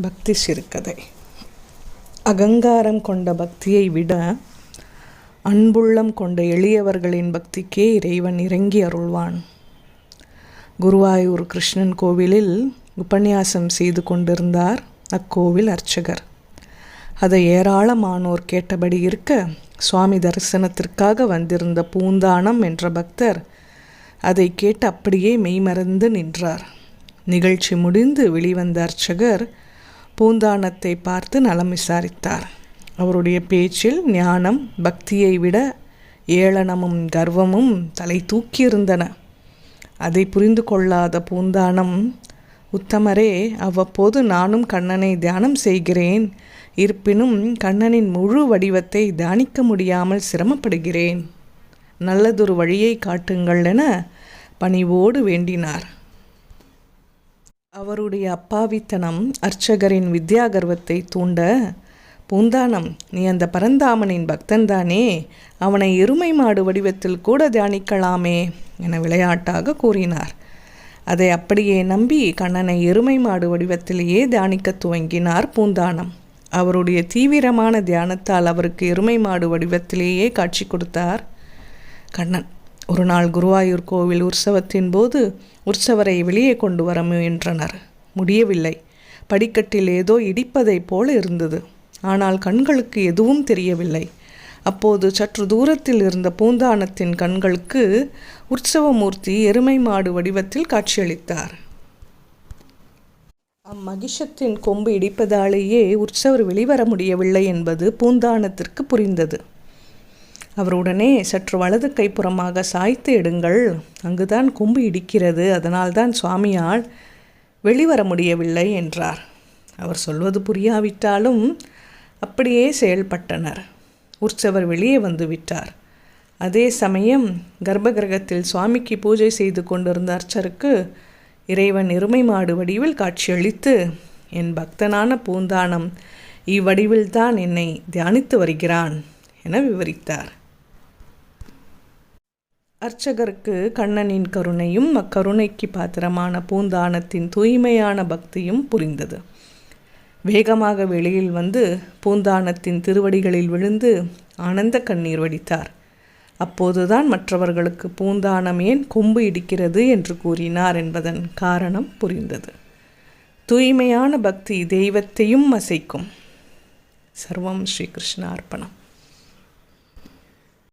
பக்தி சிறுகதை. அகங்காரம் கொண்ட பக்தியை விட அன்புள்ளம் கொண்ட எளியவர்களின் பக்திக்கே இறைவன் இறங்கி அருள்வான். குருவாயூர் கிருஷ்ணன் கோவிலில் உபன்யாசம் செய்து கொண்டிருந்தார் அக்கோவில் அர்ச்சகர். அதை ஏராளமானோர் கேட்டபடி இருக்க சுவாமி தரிசனத்திற்காக வந்திருந்த பூந்தானம் என்ற பக்தர் அதை கேட்டு அப்படியே மெய்மறந்து நின்றார். நிகழ்ச்சி முடிந்து வெளிவந்த அர்ச்சகர் பூந்தானத்தை பார்த்து நலம் விசாரித்தார். அவருடைய பேச்சில் ஞானம் பக்தியை விட ஏளனமும் கர்வமும் தலை தூக்கியிருந்தன. அதை புரிந்து கொள்ளாத பூந்தானம் உத்தமரே அவ்வப்போது நானும் கண்ணனை தியானம் செய்கிறேன். இருப்பினும் கண்ணனின் முழு வடிவத்தை தியானிக்க முடியாமல் சிரமப்படுகிறேன். நல்லதொரு வழியை காட்டுங்கள் என பணிவோடு வேண்டினார். அவருடைய அப்பாவித்தனம் அர்ச்சகரின் வித்யாகர்வத்தை தூண்ட பூந்தானம் நீ அந்த பரந்தாமனின் பக்தன்தானே அவனை எருமை மாடு வடிவத்தில் கூட தியானிக்கலாமே என விளையாட்டாக கூறினார். அதை அப்படியே நம்பி கண்ணனை எருமை மாடு வடிவத்திலேயே தியானிக்க துவங்கினார் பூந்தானம். அவருடைய தீவிரமான தியானத்தால் அவருக்கு எருமை மாடு வடிவத்திலேயே காட்சி கொடுத்தார் கண்ணன். ஒரு நாள் குருவாயூர் கோவில் உற்சவத்தின் போது உற்சவரை வெளியே கொண்டு வர முயன்றனர். முடியவில்லை. படிக்கட்டில் ஏதோ இடிப்பதைப் போல இருந்தது. ஆனால் கண்களுக்கு எதுவும் தெரியவில்லை. அப்போது சற்று தூரத்தில் இருந்த பூந்தானத்தின் கண்களுக்கு உற்சவமூர்த்தி எருமை மாடு வடிவத்தில் காட்சியளித்தார். அம்மகிஷத்தின் கொம்பு இடிப்பதாலேயே உற்சவர் வெளிவர முடியவில்லை என்பது பூந்தானத்திற்கு புரிந்தது. அவர் உடனே சற்று வலது கைப்புறமாக சாய்த்து எடுங்கள். அங்குதான் கொம்பு இடிக்கிறது. அதனால்தான் சுவாமியால் வெளிவர முடியவில்லை என்றார். அவர் சொல்வது புரியாவிட்டாலும் அப்படியே செயல்பட்டனர். உற்சவர் வெளியே வந்து விட்டார். அதே சமயம் கர்ப்பகிரகத்தில் சுவாமிக்கு பூஜை செய்து கொண்டிருந்த அர்ச்சருக்கு இறைவன் எருமை மாடு வடிவில் காட்சியளித்து என் பக்தனான பூந்தானம் இவ்வடிவில்தான் என்னை தியானித்து வருகிறான் என விவரித்தார். அர்ச்சகருக்கு கண்ணனின் கருணையும் அக்கருணைக்கு பாத்திரமான பூந்தானத்தின் தூய்மையான பக்தியும் புரிந்தது. வேகமாக வெளியில் வந்து பூந்தானத்தின் திருவடிகளில் விழுந்து ஆனந்த கண்ணீர் வடித்தார். அப்போதுதான் மற்றவர்களுக்கு பூந்தானம் ஏன் கொம்பு இடிக்கிறது என்று கூறினார் என்பதன் காரணம் புரிந்தது. தூய்மையான பக்தி தெய்வத்தையும் அசைக்கும். சர்வம் ஸ்ரீகிருஷ்ண அர்ப்பணம்